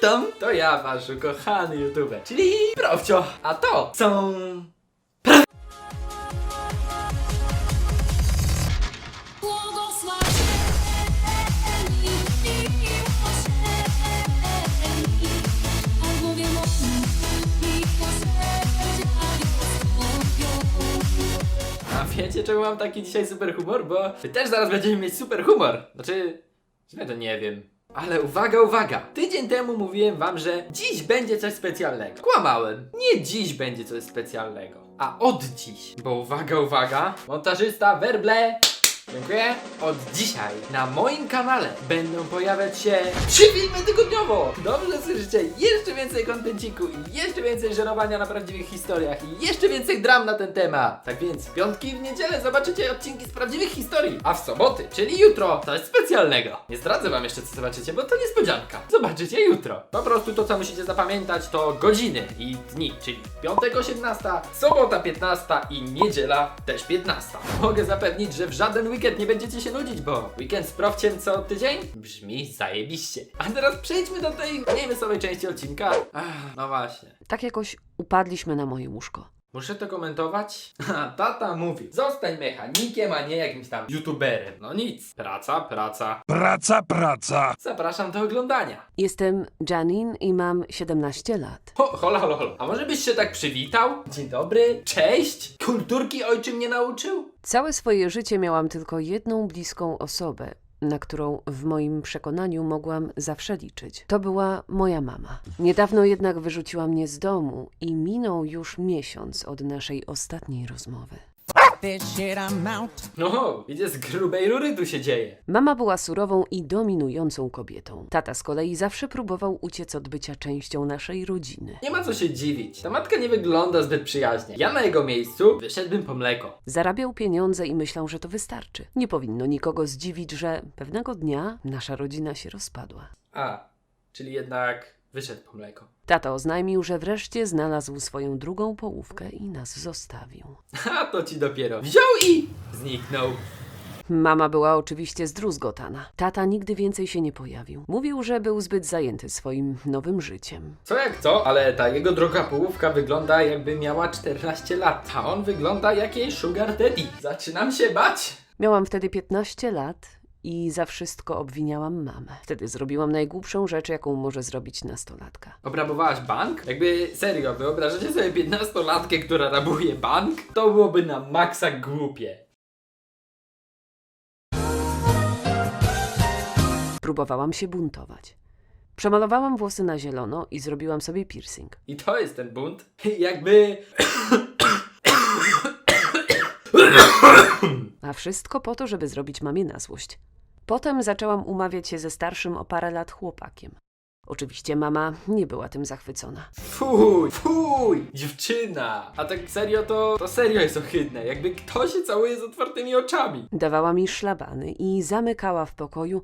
witam! To ja, wasz ukochany youtuber, czyli Profcio. A to są... A wiecie czemu mam taki dzisiaj super humor? Bo wy też zaraz będziemy mieć super humor. Znaczy, ja to nie wiem. Ale uwaga, uwaga! Tydzień temu mówiłem wam, że dziś będzie coś specjalnego. Kłamałem. Nie dziś będzie coś specjalnego, a od dziś. Bo uwaga, uwaga! Montażysta Werble! Dziękuję. Od dzisiaj na moim kanale będą pojawiać się trzy filmy tygodniowo. Dobrze słyszycie? Jeszcze więcej kontenciku i jeszcze więcej żerowania na prawdziwych historiach i jeszcze więcej dram na ten temat. Tak więc w piątki i w niedzielę zobaczycie odcinki z prawdziwych historii, a w soboty, czyli jutro, coś specjalnego. Nie zdradzę wam jeszcze co zobaczycie, bo to niespodzianka. Zobaczycie jutro. Po prostu to co musicie zapamiętać to godziny i dni, czyli piątek 18, sobota 15 i niedziela też 15. Mogę zapewnić, że w żaden weekend nie będziecie się nudzić, bo weekend z Profciem co tydzień brzmi zajebiście. A teraz przejdźmy do tej mniej części odcinka. Ach, no właśnie. Tak jakoś upadliśmy na moje łóżko. Muszę to komentować? Tata mówi, zostań mechanikiem, a nie jakimś tam youtuberem. No nic, praca, praca. Praca, praca. Zapraszam do oglądania. Jestem Janine i mam 17 lat. Ho, hola, hola, hola. A może byś się tak przywitał? Dzień dobry, cześć. Kulturki ojczym mnie nauczył? Całe swoje życie miałam tylko jedną bliską osobę, na którą w moim przekonaniu mogłam zawsze liczyć. To była moja mama. Niedawno jednak wyrzuciła mnie z domu i minął już miesiąc od naszej ostatniej rozmowy. This shit I'm out. No, widzę, z grubej rury tu się dzieje. Mama była surową i dominującą kobietą. Tata z kolei zawsze próbował uciec od bycia częścią naszej rodziny. Nie ma co się dziwić. Ta matka nie wygląda zbyt przyjaźnie. Ja na jego miejscu wyszedłbym po mleko. Zarabiał pieniądze i myślał, że to wystarczy. Nie powinno nikogo zdziwić, że pewnego dnia nasza rodzina się rozpadła. A, czyli jednak wyszedł po mleko. Tata oznajmił, że wreszcie znalazł swoją drugą połówkę i nas zostawił. A to ci dopiero wziął i zniknął. Mama była oczywiście zdruzgotana. Tata nigdy więcej się nie pojawił. Mówił, że był zbyt zajęty swoim nowym życiem. Co jak co, ale ta jego droga połówka wygląda jakby miała 14 lat, a on wygląda jak jej sugar daddy. Zaczynam się bać. Miałam wtedy 15 lat i za wszystko obwiniałam mamę. Wtedy zrobiłam najgłupszą rzecz, jaką może zrobić nastolatka. Obrabowałaś bank? Jakby serio, wyobrażacie sobie 15-latkę, która rabuje bank? To byłoby na maksa głupie. Próbowałam się buntować. Przemalowałam włosy na zielono i zrobiłam sobie piercing. I to jest ten bunt. Jakby... A wszystko po to, żeby zrobić mamie na złość. Potem zaczęłam umawiać się ze starszym o parę lat chłopakiem. Oczywiście mama nie była tym zachwycona. Fuj, fuj, dziewczyna. A tak serio to, to serio jest ohydne. Jakby kto się całuje z otwartymi oczami. Dawała mi szlabany i zamykała w pokoju,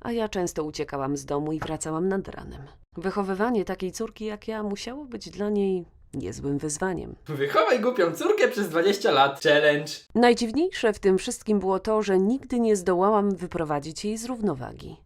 a ja często uciekałam z domu i wracałam nad ranem. Wychowywanie takiej córki jak ja musiało być dla niej niezłym wyzwaniem. Wychowaj głupią córkę przez 20 lat. Challenge. Najdziwniejsze w tym wszystkim było to, że nigdy nie zdołałam wyprowadzić jej z równowagi.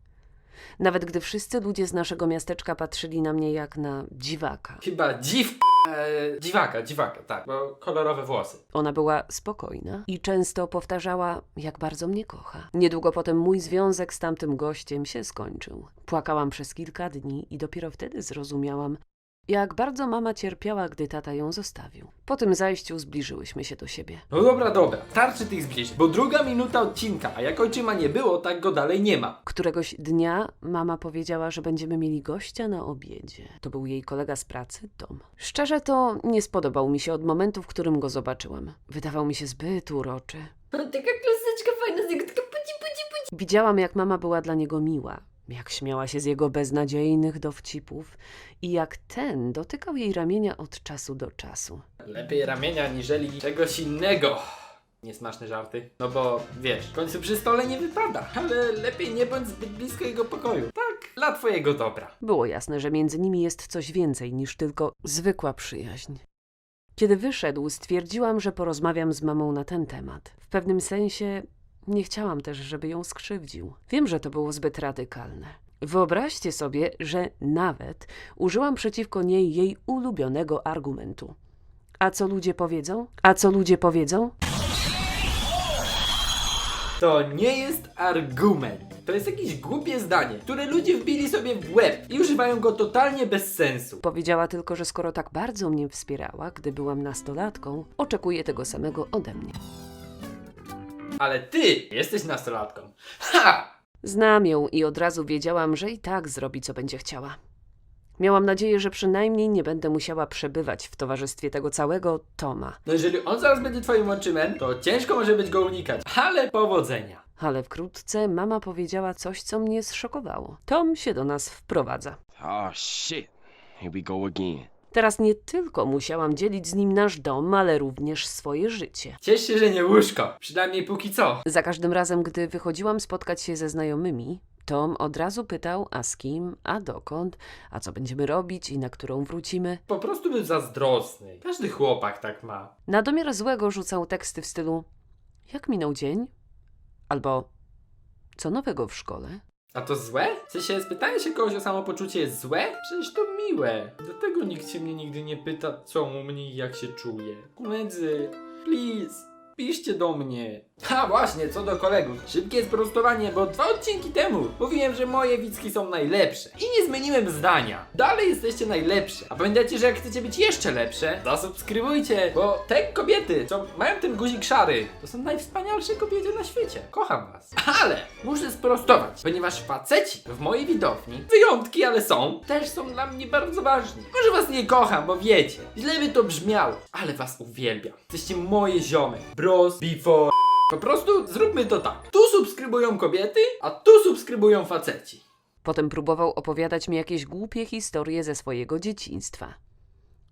Nawet gdy wszyscy ludzie z naszego miasteczka patrzyli na mnie jak na dziwaka. Chyba dziw... E, dziwaka, dziwaka, tak, bo kolorowe włosy. Ona była spokojna i często powtarzała, jak bardzo mnie kocha. Niedługo potem mój związek z tamtym gościem się skończył. Płakałam przez kilka dni i dopiero wtedy zrozumiałam, jak bardzo mama cierpiała, gdy tata ją zostawił. Po tym zajściu zbliżyłyśmy się do siebie. No dobra, dobra, starczy tych zbliżeń, bo druga minuta odcinka, a jak ojczyma nie było, tak go dalej nie ma. Któregoś dnia mama powiedziała, że będziemy mieli gościa na obiedzie. To był jej kolega z pracy, Tom. Szczerze to nie spodobał mi się od momentu, w którym go zobaczyłam. Wydawał mi się zbyt uroczy. Taka klasyczka fajna z niego, taka puci, puci, puci. Widziałam, jak mama była dla niego miła, jak śmiała się z jego beznadziejnych dowcipów i jak ten dotykał jej ramienia od czasu do czasu. Lepiej ramienia niżeli czegoś innego. Niesmaczne żarty. No bo wiesz, w końcu przy stole nie wypada, ale lepiej nie bądź zbyt blisko jego pokoju. Tak, dla twojego dobra. Było jasne, że między nimi jest coś więcej niż tylko zwykła przyjaźń. Kiedy wyszedł, stwierdziłam, że porozmawiam z mamą na ten temat. W pewnym sensie nie chciałam też, żeby ją skrzywdził. Wiem, że to było zbyt radykalne. Wyobraźcie sobie, że nawet użyłam przeciwko niej jej ulubionego argumentu. A co ludzie powiedzą? A co ludzie powiedzą? To nie jest argument. To jest jakieś głupie zdanie, które ludzie wbili sobie w łeb i używają go totalnie bez sensu. Powiedziała tylko, że skoro tak bardzo mnie wspierała, gdy byłam nastolatką, oczekuje tego samego ode mnie. Ale ty jesteś nastolatką. Ha! Znam ją i od razu wiedziałam, że i tak zrobi, co będzie chciała. Miałam nadzieję, że przynajmniej nie będę musiała przebywać w towarzystwie tego całego Toma. No jeżeli on zaraz będzie twoim ojczymem, to ciężko może być go unikać. Ale powodzenia. Ale wkrótce mama powiedziała coś, co mnie zszokowało. Tom się do nas wprowadza. Oh shit. Here we go again. Teraz nie tylko musiałam dzielić z nim nasz dom, ale również swoje życie. Ciesz się, że nie łóżko. Przynajmniej póki co. Za każdym razem, gdy wychodziłam spotkać się ze znajomymi, Tom od razu pytał, a z kim, a dokąd, a co będziemy robić i na którą wrócimy. Po prostu był zazdrosny. Każdy chłopak tak ma. Na domiar złego rzucał teksty w stylu Jak minął dzień? Albo Co nowego w szkole? A to złe? W sensie spytanie się kogoś o samopoczucie jest złe? Przecież to miłe. Dlatego nikt się mnie nigdy nie pyta, co u mnie i jak się czuję. Koledzy, please, piszcie do mnie. Ha, właśnie, co do kolegów. Szybkie sprostowanie, bo dwa odcinki temu mówiłem, że moje wicki są najlepsze. I nie zmieniłem zdania. Dalej jesteście najlepsze. A pamiętajcie, że jak chcecie być jeszcze lepsze, zasubskrybujcie, bo te kobiety, co mają ten guzik szary, to są najwspanialsze kobiety na świecie. Kocham was. Ale muszę sprostować, ponieważ faceci w mojej widowni, wyjątki, ale są, też są dla mnie bardzo ważni. Może was nie kocham, bo wiecie, źle by to brzmiało, ale was uwielbiam. Jesteście moje ziomy. Bros before po prostu zróbmy to tak. Tu subskrybują kobiety, a tu subskrybują faceci. Potem próbował opowiadać mi jakieś głupie historie ze swojego dzieciństwa.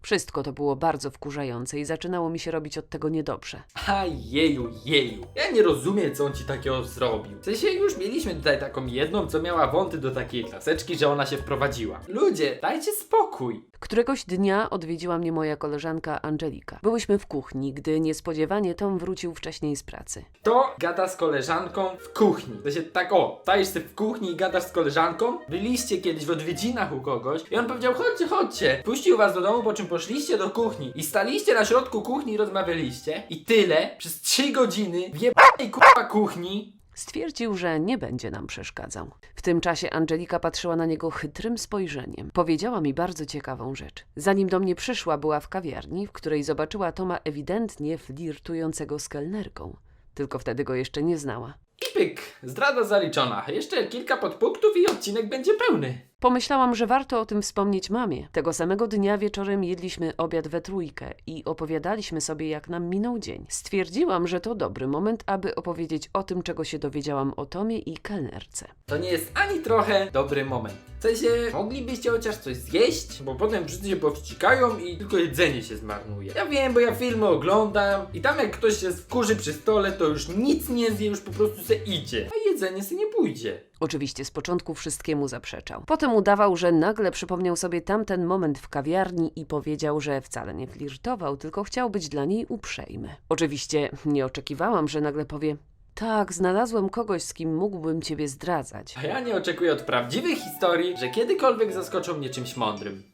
Wszystko to było bardzo wkurzające i zaczynało mi się robić od tego niedobrze. A jeju, jeju. Ja nie rozumiem, co on ci takiego zrobił. W sensie już mieliśmy tutaj taką jedną, co miała wąty do takiej klaseczki, że ona się wprowadziła. Ludzie, dajcie spokój. Któregoś dnia odwiedziła mnie moja koleżanka Angelika. Byłyśmy w kuchni, gdy niespodziewanie Tom wrócił wcześniej z pracy. To gada z koleżanką w kuchni. To się tak o, stajesz sobie w kuchni i gadasz z koleżanką. Byliście kiedyś w odwiedzinach u kogoś i on powiedział, chodźcie, chodźcie. Puścił was do domu, po czym poszliście do kuchni i staliście na środku kuchni i rozmawialiście. I tyle, przez 3 godziny w jebanej kurwa kuchni Stwierdził, że nie będzie nam przeszkadzał. W tym czasie Angelika patrzyła na niego chytrym spojrzeniem. Powiedziała mi bardzo ciekawą rzecz. Zanim do mnie przyszła, była w kawiarni, w której zobaczyła Toma ewidentnie flirtującego z kelnerką. Tylko wtedy go jeszcze nie znała. i pyk, zdrada zaliczona. Jeszcze kilka podpunktów i odcinek będzie pełny. Pomyślałam, że warto o tym wspomnieć mamie. Tego samego dnia wieczorem jedliśmy obiad we trójkę i opowiadaliśmy sobie, jak nam minął dzień. Stwierdziłam, że to dobry moment, aby opowiedzieć o tym, czego się dowiedziałam o Tomie i kelnerce. To nie jest ani trochę dobry moment. W sensie, moglibyście chociaż coś zjeść, bo potem wszyscy się powścikają i tylko jedzenie się zmarnuje. Ja wiem, bo ja filmy oglądam i tam jak ktoś się wkurzy przy stole, to już nic nie zje, już po prostu se idzie. A jedzenie se nie pójdzie. Oczywiście z początku wszystkiemu zaprzeczał. Potem udawał, że nagle przypomniał sobie tamten moment w kawiarni i powiedział, że wcale nie flirtował, tylko chciał być dla niej uprzejmy. Oczywiście nie oczekiwałam, że nagle powie: Tak, znalazłem kogoś, z kim mógłbym ciebie zdradzać. A ja nie oczekuję od prawdziwych historii, że kiedykolwiek zaskoczą mnie czymś mądrym.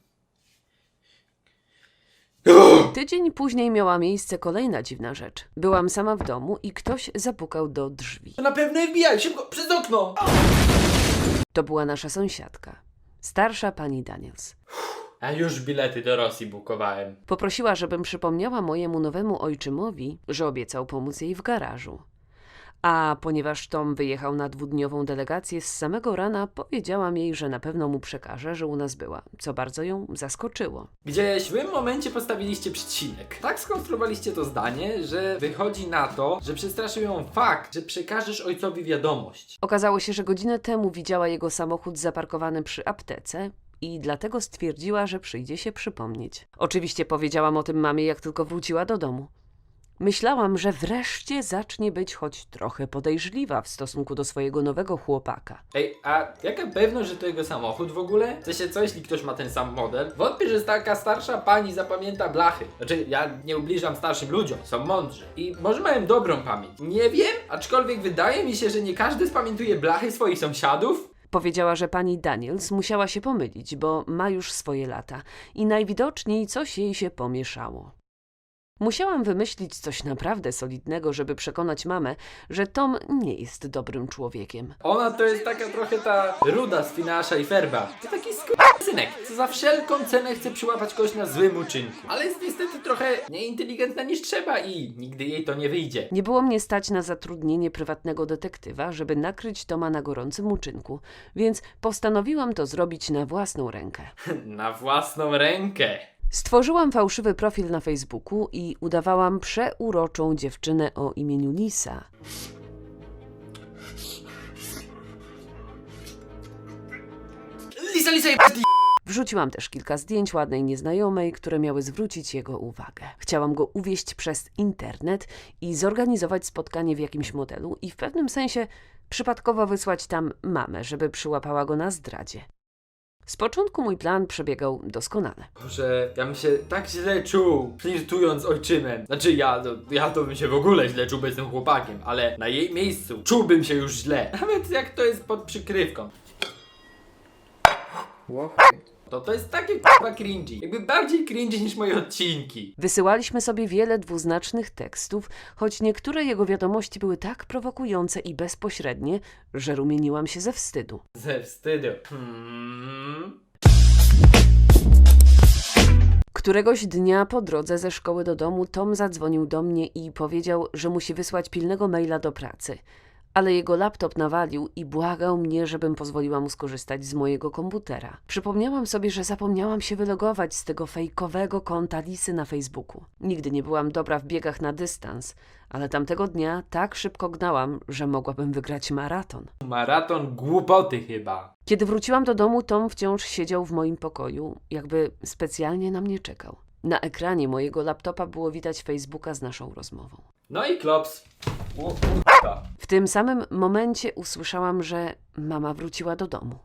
Tydzień później miała miejsce kolejna dziwna rzecz. Byłam sama w domu i ktoś zapukał do drzwi. To na pewno FBI, szybko, przez okno! To była nasza sąsiadka, starsza pani Daniels. A już bilety do Rosji bukowałem. Poprosiła, żebym przypomniała mojemu nowemu ojczymowi, że obiecał pomóc jej w garażu. A ponieważ Tom wyjechał na dwudniową delegację z samego rana, powiedziałam jej, że na pewno mu przekaże, że u nas była, co bardzo ją zaskoczyło. Gdzie w złym momencie postawiliście przecinek. Tak skonstruowaliście to zdanie, że wychodzi na to, że przestraszył ją fakt, że przekażesz ojcowi wiadomość. Okazało się, że godzinę temu widziała jego samochód zaparkowany przy aptece i dlatego stwierdziła, że przyjdzie się przypomnieć. Oczywiście powiedziałam o tym mamie, jak tylko wróciła do domu. Myślałam, że wreszcie zacznie być choć trochę podejrzliwa w stosunku do swojego nowego chłopaka. Ej, a jaka pewność, że to jego samochód w ogóle? W sensie, co jeśli ktoś ma ten sam model? Wątpię, że taka starsza pani zapamięta blachy. Znaczy, ja nie ubliżam starszym ludziom, są mądrzy. I może mają dobrą pamięć. Nie wiem, aczkolwiek wydaje mi się, że nie każdy spamiętuje blachy swoich sąsiadów. Powiedziała, że pani Daniels musiała się pomylić, bo ma już swoje lata i najwidoczniej coś jej się pomieszało. Musiałam wymyślić coś naprawdę solidnego, żeby przekonać mamę, że Tom nie jest dobrym człowiekiem. Ona to jest taka trochę ta ruda z Finasza i Ferba. To taki synek, co za wszelką cenę chce przyłapać kogoś na złym uczynku. Ale jest niestety trochę nieinteligentna niż trzeba i nigdy jej to nie wyjdzie. Nie było mnie stać na zatrudnienie prywatnego detektywa, żeby nakryć Toma na gorącym uczynku, więc postanowiłam to zrobić na własną rękę. Na własną rękę. Stworzyłam fałszywy profil na Facebooku i udawałam przeuroczą dziewczynę o imieniu Lisa. Lisa, Lisa Wrzuciłam też kilka zdjęć ładnej nieznajomej, które miały zwrócić jego uwagę. Chciałam go uwieść przez internet i zorganizować spotkanie w jakimś modelu i w pewnym sensie przypadkowo wysłać tam mamę, żeby przyłapała go na zdradzie. Z początku mój plan przebiegał doskonale. Boże, ja bym się tak źle czuł, flirtując z ojczymem. Znaczy ja, to, ja to bym się w ogóle źle czuł bez tym chłopakiem, ale na jej miejscu czułbym się już źle. Nawet jak to jest pod przykrywką. To to jest takie k***a cringy. Jakby bardziej cringy niż moje odcinki. Wysyłaliśmy sobie wiele dwuznacznych tekstów, choć niektóre jego wiadomości były tak prowokujące i bezpośrednie, że rumieniłam się ze wstydu. Ze wstydu. Hmm. Któregoś dnia po drodze ze szkoły do domu Tom zadzwonił do mnie i powiedział, że musi wysłać pilnego maila do pracy. Ale jego laptop nawalił i błagał mnie, żebym pozwoliła mu skorzystać z mojego komputera. Przypomniałam sobie, że zapomniałam się wylogować z tego fejkowego konta Lisy na Facebooku. Nigdy nie byłam dobra w biegach na dystans, ale tamtego dnia tak szybko gnałam, że mogłabym wygrać maraton. Maraton głupoty chyba. Kiedy wróciłam do domu, Tom wciąż siedział w moim pokoju, jakby specjalnie na mnie czekał. Na ekranie mojego laptopa było widać Facebooka z naszą rozmową. No i klops. O, W tym samym momencie usłyszałam, że mama wróciła do domu.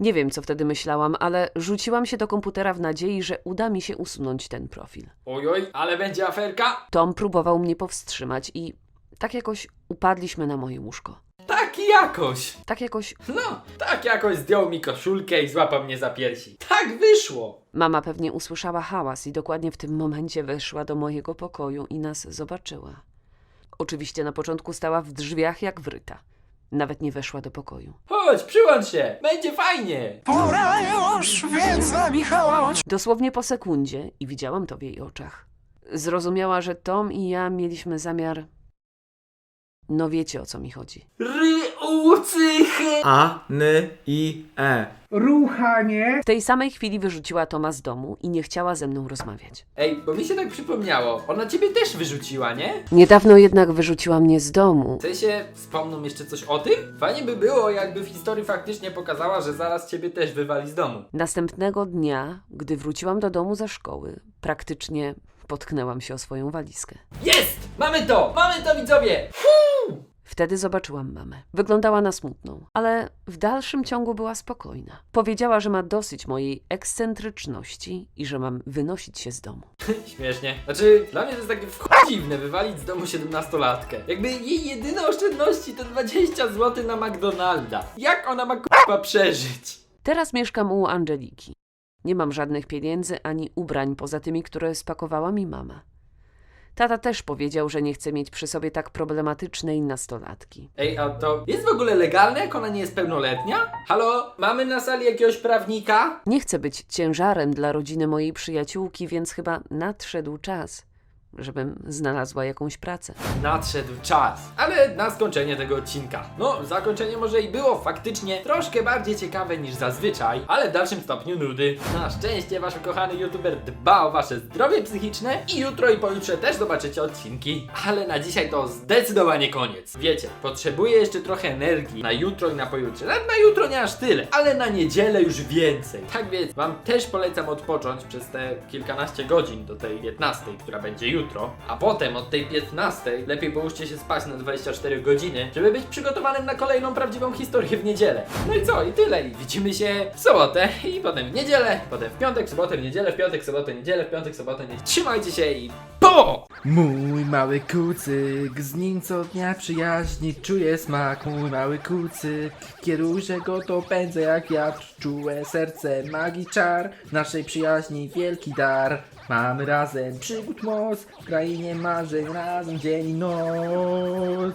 Nie wiem, co wtedy myślałam, ale rzuciłam się do komputera w nadziei, że uda mi się usunąć ten profil. Ojoj, ale będzie aferka? Tom próbował mnie powstrzymać i tak jakoś upadliśmy na moje łóżko. Tak jakoś. Tak jakoś No, tak jakoś zdjął mi koszulkę i złapał mnie za piersi. Tak wyszło. mama pewnie usłyszała hałas i dokładnie w tym momencie weszła do mojego pokoju i nas zobaczyła. Oczywiście na początku stała w drzwiach jak wryta. Nawet nie weszła do pokoju. Chodź, przyłącz się, będzie fajnie. Pora już, więc z Michała. Dosłownie po sekundzie, i widziałam to w jej oczach, zrozumiała, że Tom i ja mieliśmy zamiar. No wiecie o co mi chodzi. A, N, I, E. W tej samej chwili wyrzuciła Toma z domu i nie chciała ze mną rozmawiać. Ej, bo mi się tak przypomniało, ona ciebie też wyrzuciła, nie? Niedawno jednak wyrzuciła mnie z domu. W sensie, wspomną jeszcze coś o tym? Fajnie by było, jakby w historii faktycznie pokazała, że zaraz ciebie też wywali z domu. Następnego dnia, gdy wróciłam do domu ze szkoły, praktycznie potknęłam się o swoją walizkę. Jest! Mamy to! Mamy to, widzowie! Wtedy zobaczyłam mamę. Wyglądała na smutną, ale w dalszym ciągu była spokojna. Powiedziała, że ma dosyć mojej ekscentryczności i że mam wynosić się z domu. Śmiesznie. Znaczy, dla mnie to jest takie w dziwne wywalić z domu 17-latkę. Jakby jej jedyne oszczędności to 20 zł na McDonalda. Jak ona ma k***a przeżyć? Teraz mieszkam u Angeliki. Nie mam żadnych pieniędzy ani ubrań poza tymi, które spakowała mi mama. Tata też powiedział, że nie chce mieć przy sobie tak problematycznej nastolatki. Ej, a to jest w ogóle legalne, jak ona nie jest pełnoletnia? Halo? Mamy na sali jakiegoś prawnika? Nie chcę być ciężarem dla rodziny mojej przyjaciółki, więc chyba nadszedł czas, żebym znalazła jakąś pracę. Nadszedł czas, ale na skończenie tego odcinka. No, zakończenie może i było faktycznie troszkę bardziej ciekawe niż zazwyczaj, ale w dalszym stopniu nudy. Na szczęście wasz kochany youtuber dba o wasze zdrowie psychiczne i jutro i pojutrze też zobaczycie odcinki, ale na dzisiaj to zdecydowanie koniec. Wiecie, potrzebuję jeszcze trochę energii na jutro i na pojutrze. Nawet na jutro nie aż tyle, ale na niedzielę już więcej. Tak więc wam też polecam odpocząć przez te kilkanaście godzin do tej 15, która będzie jutro, jutro, a potem od tej 15 lepiej połóżcie się spać na 24 godziny, żeby być przygotowanym na kolejną prawdziwą historię w niedzielę. No i co, i tyle. I widzimy się w sobotę i potem w niedzielę, potem w piątek, sobotę, w niedzielę, w piątek, sobotę, niedzielę, w piątek, sobotę, niedzielę. Trzymajcie się i po! Mój mały kucyk, z nim co dnia przyjaźni czuję smak. Mój mały kucyk, kieruję go to pędzę jak wiatr. Czułe serce, magii czar, naszej przyjaźni wielki dar. Mamy razem przygód moc w krainie marzeń, razem dzień i noc.